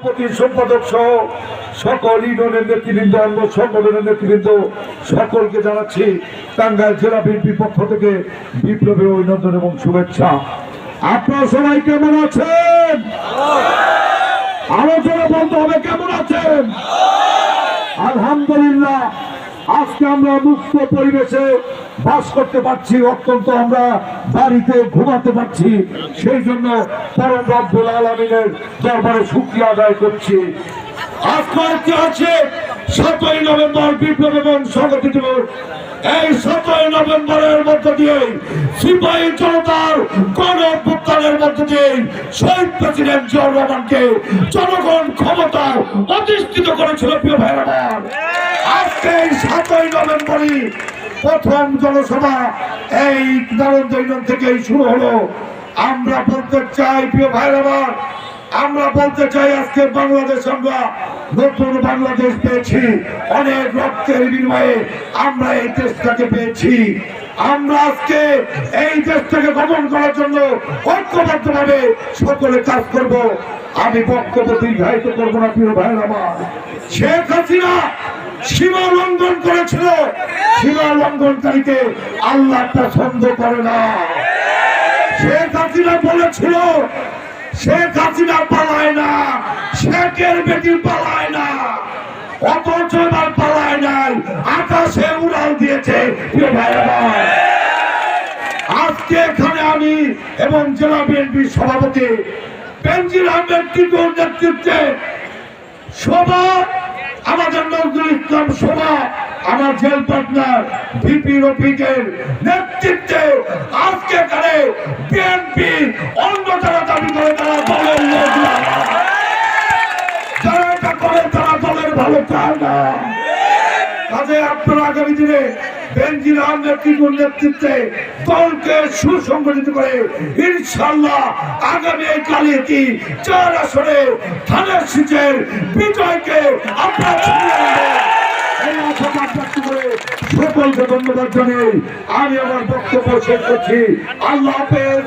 সভাপতি, সম্পাদক সহ সকল ইউনিয়নের নেতৃবৃন্দ নেতৃবৃন্দ সকলকে জানাচ্ছি, টাঙ্গাইল জেলা বিএনপি পক্ষ থেকে বিপ্লবী অভিনন্দন এবং শুভেচ্ছা। আপনারা সবাই কেমন আছেন? আলোচনা বলতে হবে, কেমন আছেন? আলহামদুলিল্লাহ। আজকে আমরা মুক্ত পরিবেশে বাস করতে পারছি, অত্যন্ত আমরা বাড়িতে ঘুমাতে পারছি। সেই জন্য পরম আলমিনের দরবারে শুক্রিয়া আদায় করছি। সতেরোই নভেম্বর বিপ্লব এবং এই সতেরোই নভেম্বরের মধ্য দিয়ে সিপাহী জনতার গণ মধ্য দিয়ে শহীদ প্রেসিডেন্ট জিয়াউর রহমানকে জনগণ ক্ষমতা অধিষ্ঠিত করেছিল প্রিয় ভাইরা আমার। আজকে এই সাতই নভেম্বরই প্রথম জনসভা এই নারন্দ ইউনিয়ন থেকেই শুরু হলো। আমরা বলতে চাই প্রিয় ভাইরা আমার, আমরা বলতে চাই আজকে বাংলাদেশ আমরা নতুন বাংলাদেশ পেয়েছি। অনেক রক্তের বিনিময়ে আমরা এই দেশটাকে পেয়েছি। আমরা আজকে এই দেশটাকে গঠন করার জন্য ঐক্যবদ্ধভাবে সকলে কাজ করব। আমি বক্তব্য দীর্ঘায়িত করব না প্রিয় ভাইয়ের আমার। শেখ হাসিনা সীমা লঙ্ঘন করেছিল। সীমা লঙ্ঘনকারীকে আল্লাহ পছন্দ করে না। শেখ হাসিনা বলেছিল, শেখ হাসিনা পালায় না, শেখের বেটি পালায় না, অথচ এবার পালায় নাই, আকাশে উড়াল দিয়েছে আজকে এখানে আমি এবং জেলা বিএনপির সভাপতি বেনজির আহমেদ টিটুর নেতৃত্বে সভা আমাদের নজরুল ইসলাম সভা, আমার জেল পার্টনার ভিপি রফিকের নেতৃত্বে আজকে এখানে বিএনপি অন্য যারা দাবি করে তারা দলের যারা এটা করে তারা দলের ভালো চায় না। কাজে আপনারা আগামী দিনে নেতৃত্বে দলকে সুসংগঠিত করে ইনশাল্লাহ আগামী এই কালিয়াতি চার আসরে ধানের শীতের বিজয়কে আপনার ছিনিয়ে আনবেন। এই আশা ব্যক্ত করে সকলকে ধন্যবাদ জানিয়ে আমি আমার বক্তব্য শেষ করছি। আল্লাহ হাফেজ।